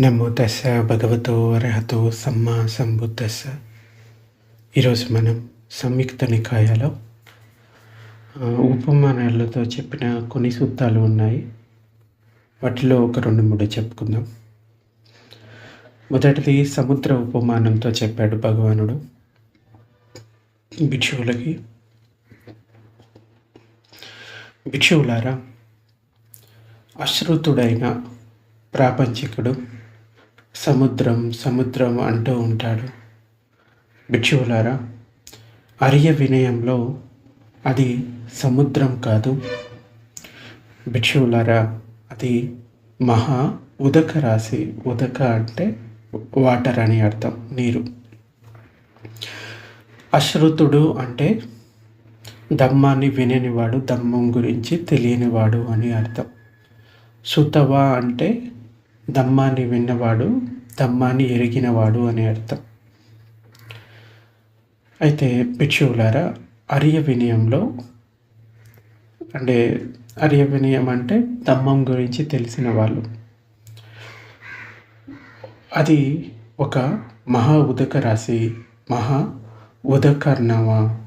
నమో తస్స భగవతో అర్హతో సమ్మా సంబుద్ధస్స ఈరోజు మనం సంయుక్త నికాయాలో ఉపమానాలతో చెప్పిన కొన్ని సూత్రాలు ఉన్నాయి. వాటిలో ఒక రెండు మూడు చెప్పుకుందాం. మొదటిది సముద్ర ఉపమానంతో చెప్పాడు భగవానుడు. భిక్షువులకి భిక్షువులారా అశ్రుతుడైన ప్రాపంచికుడు సముద్రం సముద్రం అంటూ ఉంటాడు. భిక్షువులారా అరియ వినయంలో అది సముద్రం కాదు. భిక్షువులారా అది మహా ఉదక రాశి. ఉదక అంటే వాటర్ అని అర్థం నీరు. అశ్రుతుడు అంటే దమ్మాన్ని విననివాడు దమ్మం గురించి తెలియనివాడు అని అర్థం. సుతవ అంటే దమ్మాన్ని విన్నవాడు దమ్మాన్ని ఎరిగినవాడు అని అర్థం. అయితే భిక్షువులారా అరియ వినయంలో అంటే అరియ వినయం అంటే దమ్మం గురించి తెలిసిన వాళ్ళు. అది ఒక మహా ఉదక రాశి మహా ఉదకర్ణవ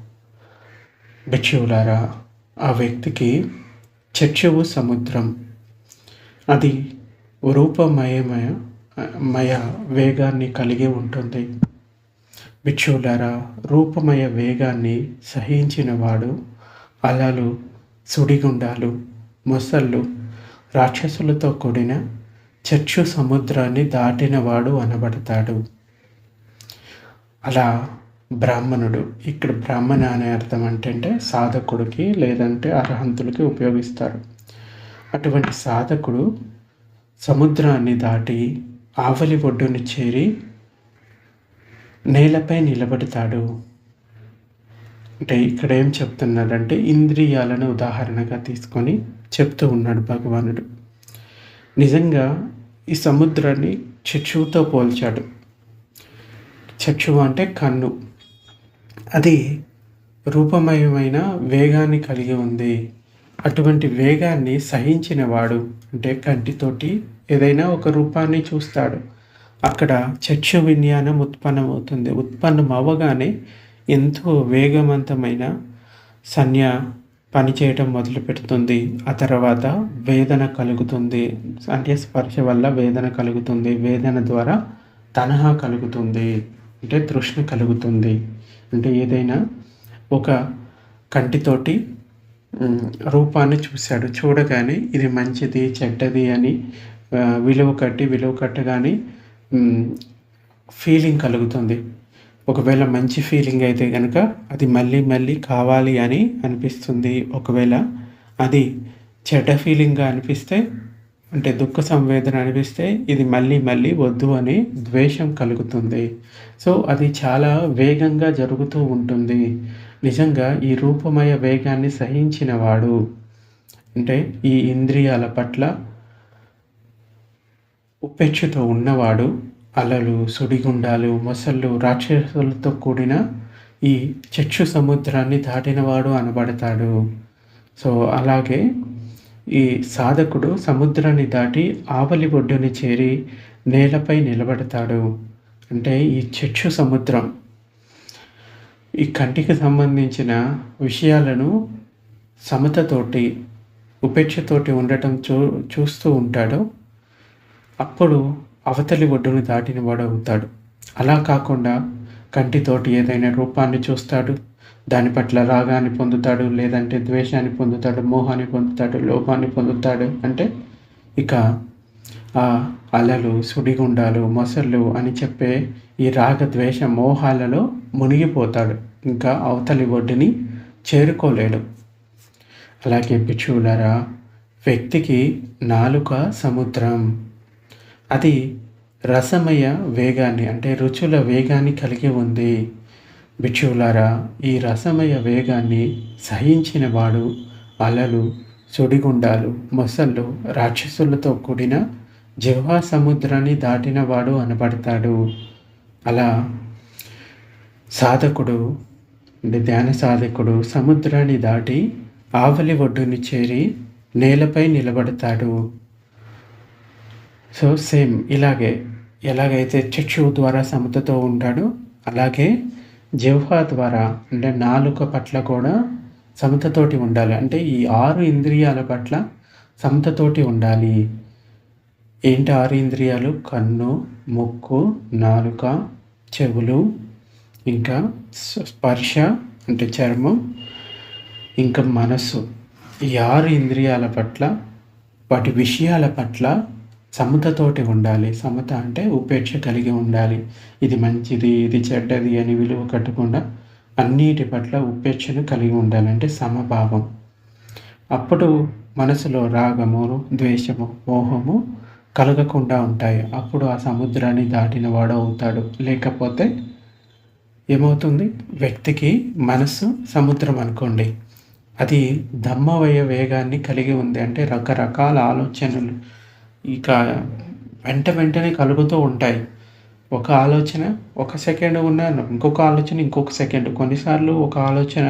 భిక్షువులారా ఆ వ్యక్తికి చర్చవు సముద్రం. అది రూపమయమయ మయ వేగాన్ని కలిగి ఉంటుంది. భిక్షువులారా రూపమయ వేగాన్ని సహించినవాడు అలలు సుడిగుండాలు మొసళ్ళు రాక్షసులతో కూడిన చచ్చు సముద్రాన్ని దాటినవాడు అనబడతాడు. అలా బ్రాహ్మణుడు ఇక్కడ బ్రాహ్మణ అనే అర్థం అంటే సాధకుడికి లేదంటే అర్హంతులకి ఉపయోగిస్తారు. అటువంటి సాధకుడు సముద్రాన్ని దాటి ఆవలి ఒడ్డుని చేరి నేలపై నిలబడతాడు. అంటే ఇక్కడ ఏం చెప్తున్నాడంటే ఇంద్రియాలను ఉదాహరణగా తీసుకొని చెప్తూ ఉన్నాడు భగవానుడు. నిజంగా ఈ సముద్రాన్ని చక్షువుతో పోల్చాడు. చక్షువు అంటే కన్ను. అది రూపమయమైన వేగాన్ని కలిగి ఉంది. అటువంటి వేగాన్ని సహించినవాడు అంటే కంటితోటి ఏదైనా ఒక రూపాన్ని చూస్తాడు. అక్కడ చక్షు విజ్ఞానం ఉత్పన్నమవుతుంది. ఉత్పన్నం అవ్వగానే ఎంతో వేగవంతమైన సన్య పనిచేయటం మొదలు పెడుతుంది. ఆ తర్వాత వేదన కలుగుతుంది. అంటే స్పర్శ వల్ల వేదన కలుగుతుంది. వేదన ద్వారా తనహా కలుగుతుంది. అంటే తృష్ణ కలుగుతుంది. అంటే ఏదైనా ఒక కంటితోటి రూపాన్ని చూశాడు. చూడగానే ఇది మంచిది చెడ్డది అని విలువ కట్టి విలువ కట్టగానే ఫీలింగ్ కలుగుతుంది. ఒకవేళ మంచి ఫీలింగ్ అయితే కనుక అది మళ్ళీ మళ్ళీ కావాలి అని అనిపిస్తుంది. ఒకవేళ అది చెడ్డ ఫీలింగ్గా అనిపిస్తే అంటే దుఃఖ సంవేదన అనిపిస్తే ఇది మళ్ళీ మళ్ళీ వద్దు అని ద్వేషం కలుగుతుంది. సో అది చాలా వేగంగా జరుగుతూ ఉంటుంది. నిజంగా ఈ రూపమయ వేగాన్ని సహించినవాడు. అంటే ఈ ఇంద్రియాల పట్ల ఉపేక్షతో ఉన్నవాడు అలలు సుడిగుండాలు మొసళ్ళు రాక్షసులతో కూడిన ఈ చక్షు సముద్రాన్ని దాటినవాడు అనబడతాడు. సో అలాగే ఈ సాధకుడు సముద్రాన్ని దాటి ఆవలి ఒడ్డుని చేరి నేలపై నిలబడతాడు. అంటే ఈ చక్షు సముద్రం ఈ కంటికి సంబంధించిన విషయాలను సమతతోటి ఉపేక్షతోటి ఉండటం చూ చూస్తూ ఉంటాడు. అప్పుడు అవతలి ఒడ్డును దాటిన వాడు అవుతాడు. అలా కాకుండా కంటితోటి ఏదైనా రూపాన్ని చూస్తాడు. దాని పట్ల రాగాన్ని పొందుతాడు లేదంటే ద్వేషాన్ని పొందుతాడు మోహాన్ని పొందుతాడు లోపాన్ని పొందుతాడు. అంటే ఇక ఆ అలలు సుడిగుండాలు మొసళ్ళు అని చెప్పే ఈ రాగ ద్వేష మోహాలలో మునిగిపోతాడు. ఇంకా అవతలి ఒడ్డుని చేరుకోలేడు. అలాగే పిచ్చులరా వ్యక్తికి నాలుక సముద్రం. అది రసమయ వేగాన్ని అంటే రుచుల వేగాన్ని కలిగి ఉంది. భిక్షువులారా ఈ రసమయ వేగాన్ని సహించిన వాడు అలలు సుడిగుండాలు మొసళ్ళు రాక్షసులతో కూడిన జిహ్వా సముద్రాన్ని దాటినవాడు అనబడతాడు. అలా సాధకుడు ధ్యాన సాధకుడు సముద్రాన్ని దాటి ఆవలి ఒడ్డుని చేరి నేలపై నిలబడతాడు. సో సేమ్ ఇలాగే ఎలాగైతే చక్షు ద్వారా సమతతో ఉంటాడో అలాగే జిహ్వ ద్వారా అంటే నాలుక పట్ల కూడా సమతతోటి ఉండాలి. అంటే ఈ ఆరు ఇంద్రియాల పట్ల సమతతోటి ఉండాలి. ఏంటి ఆరు ఇంద్రియాలు? కన్ను ముక్కు నాలుక చెవులు ఇంకా స్పర్శ అంటే చర్మం ఇంకా మనస్సు. ఈ ఆరు ఇంద్రియాల పట్ల వాటి విషయాల పట్ల సమతతోటి ఉండాలి. సమత అంటే ఉపేక్ష కలిగి ఉండాలి. ఇది మంచిది ఇది చెడ్డది అని విలువ కట్టకుండా అన్నిటి పట్ల ఉపేక్షను కలిగి ఉండాలంటే సమభావం. అప్పుడు మనసులో రాగము ద్వేషము మోహము కలగకుండా ఉంటాయి. అప్పుడు ఆ సముద్రాన్ని దాటిన వాడు అవుతాడు లేకపోతే ఏమవుతుంది? వ్యక్తికి మనస్సు సముద్రం అనుకోండి. అది దమ్మవయ వేగాన్ని కలిగి ఉంది. అంటే రకరకాల ఆలోచనలు ఇక వెంట వెంటనే కలుగుతూ ఉంటాయి. ఒక ఆలోచన ఒక సెకండ్ ఉన్న ఇంకొక ఆలోచన ఇంకొక సెకండ్. కొన్నిసార్లు ఒక ఆలోచన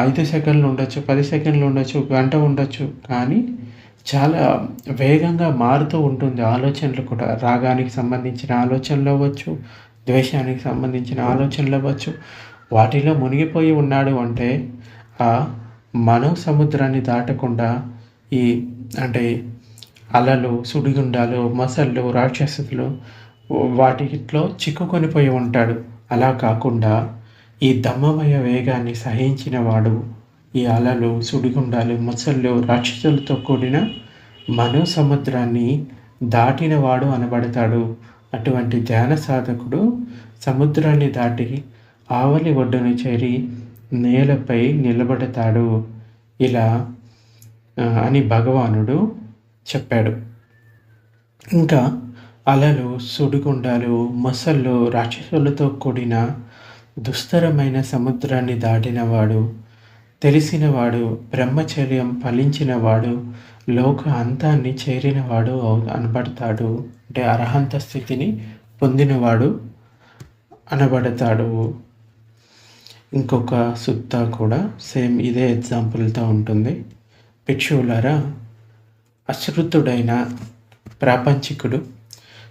ఐదు సెకండ్లు ఉండొచ్చు పది సెకండ్లు ఉండొచ్చు గంట ఉండొచ్చు. కానీ చాలా వేగంగా మారుతూ ఉంటుంది. ఆలోచనలు కూడా రాగానికి సంబంధించిన ఆలోచనలు అవ్వచ్చు ద్వేషానికి సంబంధించిన ఆలోచనలు అవ్వచ్చు. వాటిలో మునిగిపోయి ఉన్నాడు అంటే ఆ మనో సముద్రాన్ని దాటకుండా ఈ అంటే అలలు సుడిగుండాలు మసళ్ళు రాక్షసులు వాటిలో చిక్కుకొనిపోయి ఉంటాడు. అలా కాకుండా ఈ దమ్మమయ వేగాన్ని సహించిన వాడు ఈ అలలు సుడిగుండాలు మొసళ్ళు రాక్షసులతో కూడిన మనో సముద్రాన్ని దాటినవాడు అనబడతాడు. అటువంటి ధ్యాన సాధకుడు సముద్రాన్ని దాటి ఆవలి ఒడ్డును చేరి నేలపై నిలబడతాడు. ఇలా అని భగవానుడు చెప్పాడు. ఇంకా అలలు సుడిగుండాలు మొసళ్ళు రాక్షసులతో కూడిన దుస్తరమైన సముద్రాన్ని దాటినవాడు తెలిసినవాడు బ్రహ్మచర్యం ఫలించినవాడు లోక అంతాన్ని చేరినవాడు అనబడతాడు. అంటే అర్హంత స్థితిని పొందినవాడు అనబడతాడు. ఇంకొక సుత్త కూడా సేమ్ ఇదే ఎగ్జాంపుల్తో ఉంటుంది. భిక్షువులారా అశ్రుతుడైన ప్రాపంచికుడు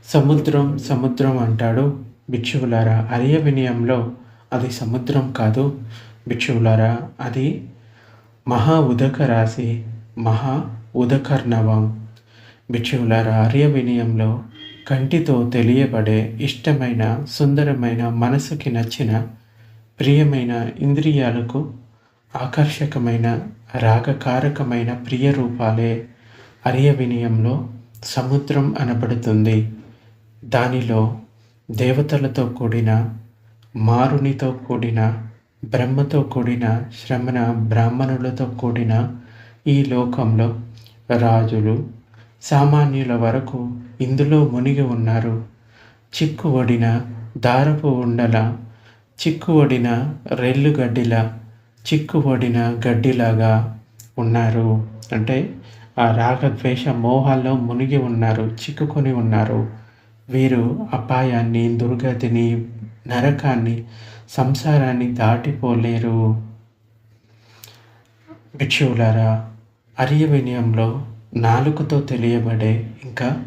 సముద్రం సముద్రం అంటాడు. భిక్షువులారా అరియ వినయంలో అది సముద్రం కాదు. భిక్షువులారా అది మహా ఉదక రాశి మహా ఉదకర్ణవం. భిక్షువులారా అరియ వినయంలో కంటితో తెలియబడే ఇష్టమైన సుందరమైన మనసుకి నచ్చిన ప్రియమైన ఇంద్రియాలకు ఆకర్షకమైన రాగకారకమైన ప్రియ రూపాలే అరియ వినయంలో సముద్రం అనబడుతుంది. దానిలో దేవతలతో కూడిన మారునితో కూడిన బ్రహ్మతో కూడిన శ్రమణ బ్రాహ్మణులతో కూడిన ఈ లోకంలో రాజులు సామాన్యుల వరకు ఇందులో మునిగి ఉన్నారు. చిక్కువడిన దారపు ఉండల చిక్కువడిన రెల్లు గడ్డిలా చిక్కువడిన గడ్డిలాగా ఉన్నారు. అంటే ఆ రాగద్వేష మోహాల్లో మునిగి ఉన్నారు చిక్కుకొని ఉన్నారు. వీరు అపాయాన్ని దుర్గతిని నరకాన్ని సంసారాన్ని దాటిపోలేరు. భిక్షువులారా అరియ వినయంలో నాలుకతో తెలియబడే ఇంకా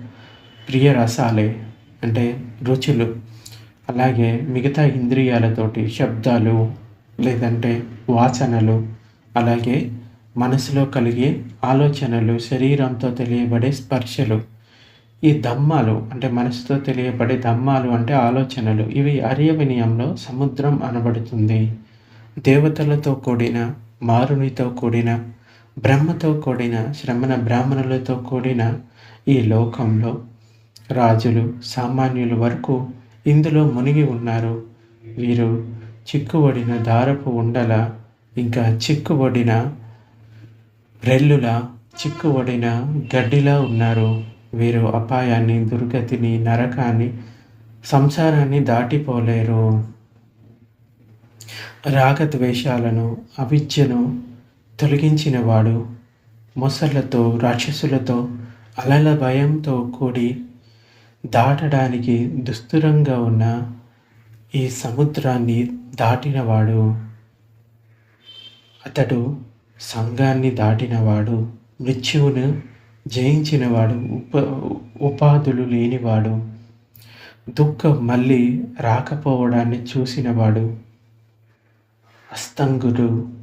ప్రియ రసాలే అంటే రుచులు అలాగే మిగతా ఇంద్రియాలతోటి శబ్దాలు లేదంటే వాసనలు అలాగే మనసులో కలిగే ఆలోచనలు శరీరంతో తెలియబడే స్పర్శలు. ఈ దమ్మాలు అంటే మనసుతో తెలియబడే దమ్మాలు అంటే ఆలోచనలు ఇవి అర్య వినయంలో సముద్రం అనబడుతుంది. దేవతలతో కూడిన మారునితో కూడిన బ్రహ్మతో కూడిన శ్రమణ బ్రాహ్మణులతో కూడిన ఈ లోకంలో రాజులు సామాన్యుల వరకు ఇందులో మునిగి ఉన్నారు. వీరు చిక్కుబడిన దారపు ఉండల ఇంకా చిక్కుబడిన రెల్లుల చిక్కుబడిన గడ్డిలా ఉన్నారు. వీరు అపాయాన్ని దుర్గతిని నరకాన్ని సంసారాన్ని దాటిపోలేరు. రాగద్వేషాలను అవిద్యను తొలగించినవాడు మొసళ్ళతో రాక్షసులతో అలల భయంతో కూడి దాటడానికి దుస్తురంగా ఉన్న ఈ సముద్రాన్ని దాటినవాడు. అతడు సంఘాన్ని దాటినవాడు మృత్యువును జయించినవాడు ఉప ఉపాధులు లేనివాడు దుఃఖం మళ్ళీ రాకపోవడాన్ని చూసినవాడు అస్తంగుడు.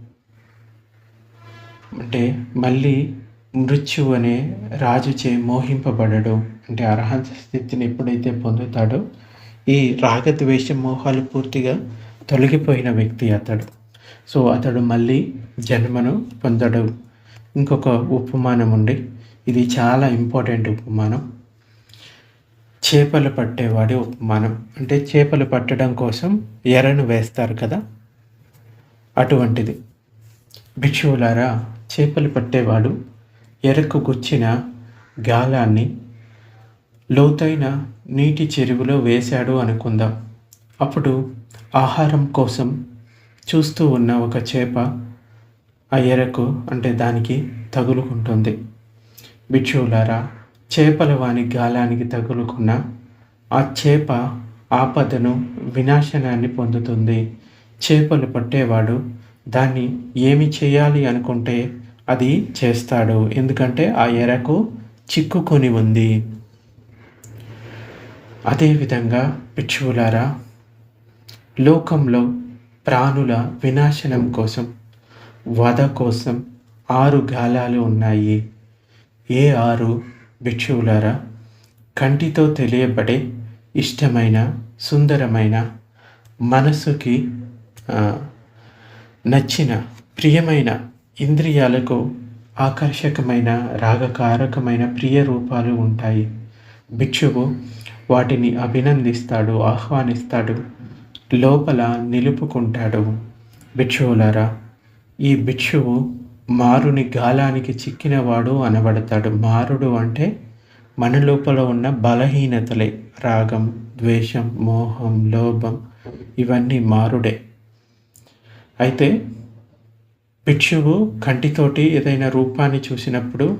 అంటే మళ్ళీ మృత్యు అనే రాజుచే మోహింపబడడు అంటే అర్హత స్థితిని ఎప్పుడైతే పొందుతాడో ఈ రాగద్వేష మోహాలు పూర్తిగా తొలగిపోయిన వ్యక్తి అతడు. సో అతడు మళ్ళీ జన్మను పొందడు. ఇంకొక ఉపమానం ఉండి ఇది చాలా ఇంపార్టెంట్ ఉపమానం. చేపలు పట్టేవాడి ఉపమానం. అంటే చేపలు పట్టడం కోసం ఎరను వేస్తారు కదా? అటువంటిది. భిక్షువులారా చేపలు పట్టేవాడు ఎరకు గుచ్చిన గాలాన్ని లోతైన నీటి చెరువులో వేశాడు అనుకుందాం. అప్పుడు ఆహారం కోసం చూస్తూ ఉన్న ఒక చేప ఆ ఎరకు అంటే దానికి తగులుకుంటుంది. బిక్షువులారా చేపల వాని గాలానికి తగులుకున్న ఆ చేప ఆపదను వినాశనాన్ని పొందుతుంది. చేపలు పట్టేవాడు దాన్ని ఏమి చేయాలి అనుకుంటే అది చేస్తాడు. ఎందుకంటే ఆ ఎరకు చిక్కుకొని ఉంది. అదేవిధంగా పిచ్చువులారా లోకంలో ప్రాణుల వినాశనం కోసం వధ కోసం ఆరు గాలాలు ఉన్నాయి. ఏ ఆరు భిక్షువులారా కంటితో తెలియబడే ఇష్టమైన సుందరమైన మనసుకి నచ్చిన ప్రియమైన ఇంద్రియాలకు ఆకర్షకమైన రాగకారకమైన ప్రియ రూపాలు ఉంటాయి. భిక్షువు వాటిని అభినందిస్తాడు ఆహ్వానిస్తాడు లోపల నిలుపుకుంటాడు. భిక్షువులారా ఈ భిక్షువు మారుని గాలానికి చిక్కినవాడు అనబడతాడు. మారుడు అంటే మన లోపల ఉన్న బలహీనతలే. రాగం ద్వేషం మోహం లోభం ఇవన్నీ మారుడే. అయితే భిక్షువు కంటితోటి ఏదైనా రూపాన్ని చూసినప్పుడు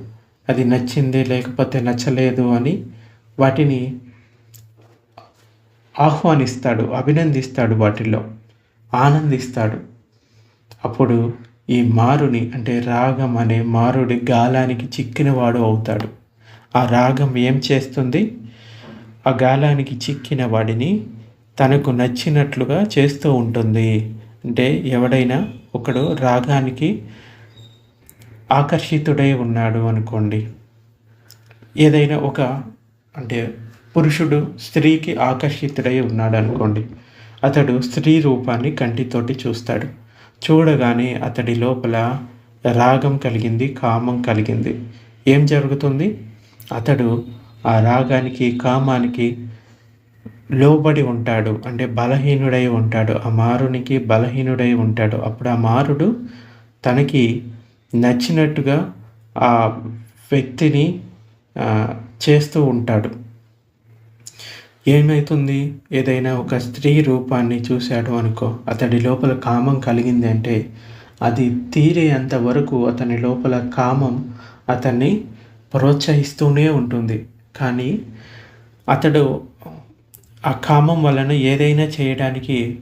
అది నచ్చింది లేకపోతే నచ్చలేదు అని వాటిని ఆహ్వానిస్తాడు అభినందిస్తాడు వాటిల్లో ఆనందిస్తాడు. అప్పుడు ఈ మారుని అంటే రాగం అనే మారుడి గాలానికి చిక్కినవాడు అవుతాడు. ఆ రాగం ఏం చేస్తుంది? ఆ గాలానికి చిక్కిన వాడిని తనకు నచ్చినట్లుగా చేస్తూ ఉంటుంది. అంటే ఎవడైనా ఒకడు రాగానికి ఆకర్షితుడై ఉన్నాడు అనుకోండి. ఏదైనా ఒక అంటే పురుషుడు స్త్రీకి ఆకర్షితుడై ఉన్నాడు అనుకోండి. అతడు స్త్రీ రూపాన్ని కంటితోటి చూస్తాడు. చూడగానే అతడి లోపల రాగం కలిగింది కామం కలిగింది. ఏం జరుగుతుంది? అతడు ఆ రాగానికి కామానికి లోబడి ఉంటాడు. అంటే బలహీనుడై ఉంటాడు. ఆ మారునికి బలహీనుడై ఉంటాడు. అప్పుడు ఆ మారుడు తనకి నచ్చినట్టుగా ఆ వ్యక్తిని చేస్తూ ఉంటాడు. ఏమైతుంది? ఏదైనా ఒక స్త్రీ రూపాన్ని చూశాడు అనుకో అతడి లోపల కామం కలిగింది అంటే అది తీరేంత వరకు అతని లోపల కామం అతన్ని ప్రోత్సహిస్తూనే ఉంటుంది. కానీ అతడు ఆ కామం వలన ఏదైనా చేయడానికి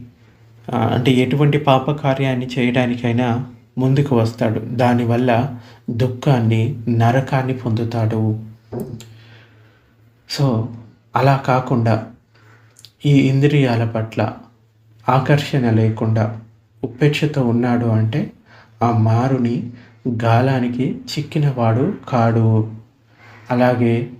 అంటే ఎటువంటి పాప కార్యాన్ని చేయడానికైనా ముందుకు వస్తాడు. దానివల్ల దుఃఖాన్ని నరకాన్ని పొందుతాడు. సో అలా కాకుండా ఈ ఇంద్రియాల పట్ల ఆకర్షణ లేకుండా ఉపేక్షతో ఉన్నాడు అంటే ఆ మారుని గాలానికి చిక్కినవాడు కాడు. అలాగే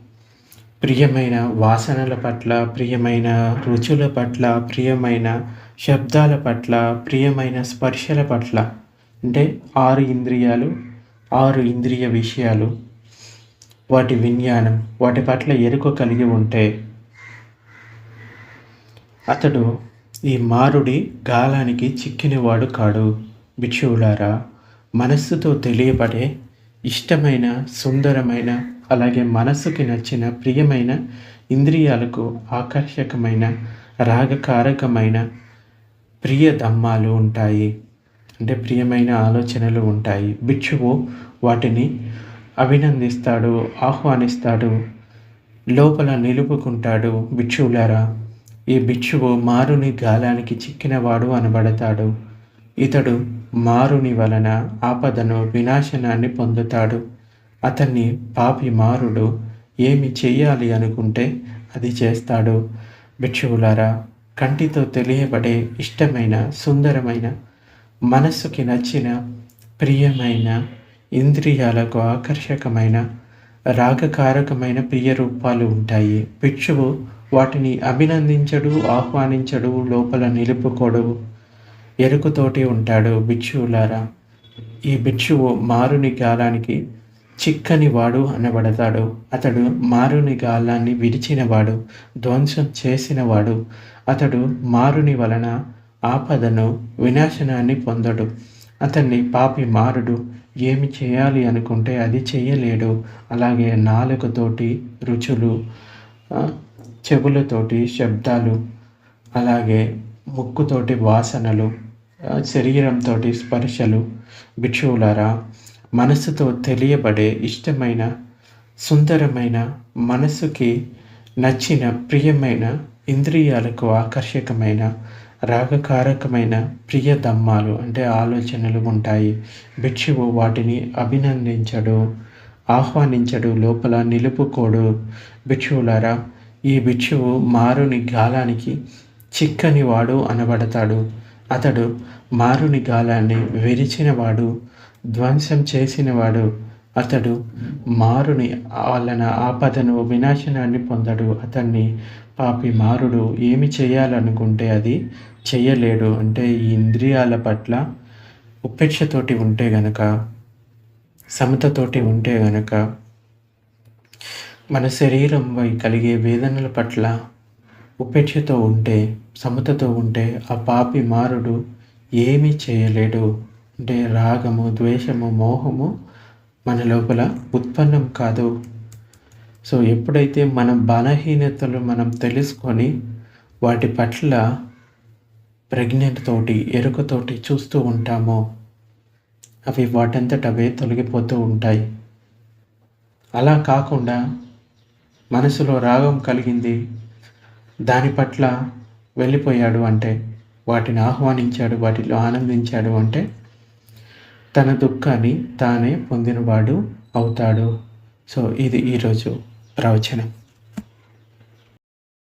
ప్రియమైన వాసనల పట్ల ప్రియమైన రుచుల పట్ల ప్రియమైన శబ్దాల పట్ల ప్రియమైన స్పర్శల పట్ల. అంటే ఆరు ఇంద్రియాలు ఆరు ఇంద్రియ విషయాలు వాటి విజ్ఞానం వాటి పట్ల ఎరుక కలిగి ఉంటే అతడు ఈ మారుడి గాలానికి చిక్కినవాడు కాడు. భిక్షువులారా మనస్సుతో తెలియబడే ఇష్టమైన సుందరమైన అలాగే మనస్సుకి నచ్చిన ప్రియమైన ఇంద్రియాలకు ఆకర్షకమైన రాగకారకమైన ప్రియ దమ్మాలు ఉంటాయి. అంటే ప్రియమైన ఆలోచనలు ఉంటాయి. భిక్షువు వాటిని అభినందిస్తాడు ఆహ్వానిస్తాడు లోపల నిలుపుకుంటాడు. భిక్షువులారా ఈ భిక్షువు మారుని గాలానికి చిక్కినవాడు అనబడతాడు. ఇతడు మారుని వలన ఆపదను వినాశనాన్ని పొందుతాడు. అతన్ని పాపి మారుడు ఏమి చెయ్యాలి అనుకుంటే అది చేస్తాడు. భిక్షువులారా కంటితో తెలియబడే ఇష్టమైన సుందరమైన మనస్సుకి నచ్చిన ప్రియమైన ఇంద్రియాలకు ఆకర్షకమైన రాగకారకమైన ప్రియ రూపాలు ఉంటాయి. భిక్షువు వాటిని అభినందించడు ఆహ్వానించడు లోపల నిలుపుకోడు ఎరుకుతోటి ఉంటాడు. భిక్షువులారా ఈ భిక్షువు మారుని గాలానికి చిక్కని వాడు అనబడతాడు. అతడు మారుని గాలాన్ని విరిచినవాడు ధ్వంసం చేసినవాడు. అతడు మారుని వలన ఆపదను వినాశనాన్ని పొందడు. అతన్ని పాపి మారుడు. ఏమి చేయాలి అనుకుంటే అది చేయలేడు. అలాగే నాలుకతోటి రుచులు చెవులతోటి శబ్దాలు అలాగే ముక్కుతోటి వాసనలు శరీరంతో స్పర్శలు భిక్షువులారా మనసుతో తెలియబడే ఇష్టమైన సుందరమైన మనసుకి నచ్చిన ప్రియమైన ఇంద్రియాలకు ఆకర్షకమైన రాగకారకమైన ప్రియదమ్మాలు అంటే ఆలోచనలు ఉంటాయి. భిక్షువు వాటిని అభినందించడు ఆహ్వానించడు లోపల నిలుపుకోడు. భిక్షువులారా ఈ భిక్షువు మారుని గాలానికి చిక్కని వాడు అనబడతాడు. అతడు మారుని గాలాన్ని విరిచినవాడు. ధ్వంసం చేసినవాడు అతడు మారుని వలన ఆపదను వినాశనాన్ని పొందడు. అతన్ని పాపి మారుడు ఏమి చేయాలనుకుంటే అది చేయలేడు. అంటే ఈ ఇంద్రియాల పట్ల ఉపేక్షతోటి ఉంటే గనక సమతతోటి ఉంటే గనక మన శరీరంపై కలిగే వేదనల పట్ల ఉపేక్షతో ఉంటే సమతతో ఉంటే ఆ పాపి మారుడు ఏమీ చేయలేడు. అంటే రాగము ద్వేషము మోహము మన లోపల ఉత్పన్నం కాదు. సో ఎప్పుడైతే మన బలహీనతలు మనం తెలుసుకొని వాటి పట్ల ప్రజ్ఞతోటి ఎరుకతోటి చూస్తూ ఉంటామో అవి వాటంతట అవే తొలగిపోతూ ఉంటాయి. అలా కాకుండా మనసులో రాగం కలిగింది దాని పట్ల వెళ్ళిపోయాడు అంటే వాటిని ఆహ్వానించాడు వాటిలో ఆనందించాడు అంటే తన దుఃఖాన్ని తానే పొందినవాడు అవుతాడు. సో ఇది ఈరోజు ప్రవచనం.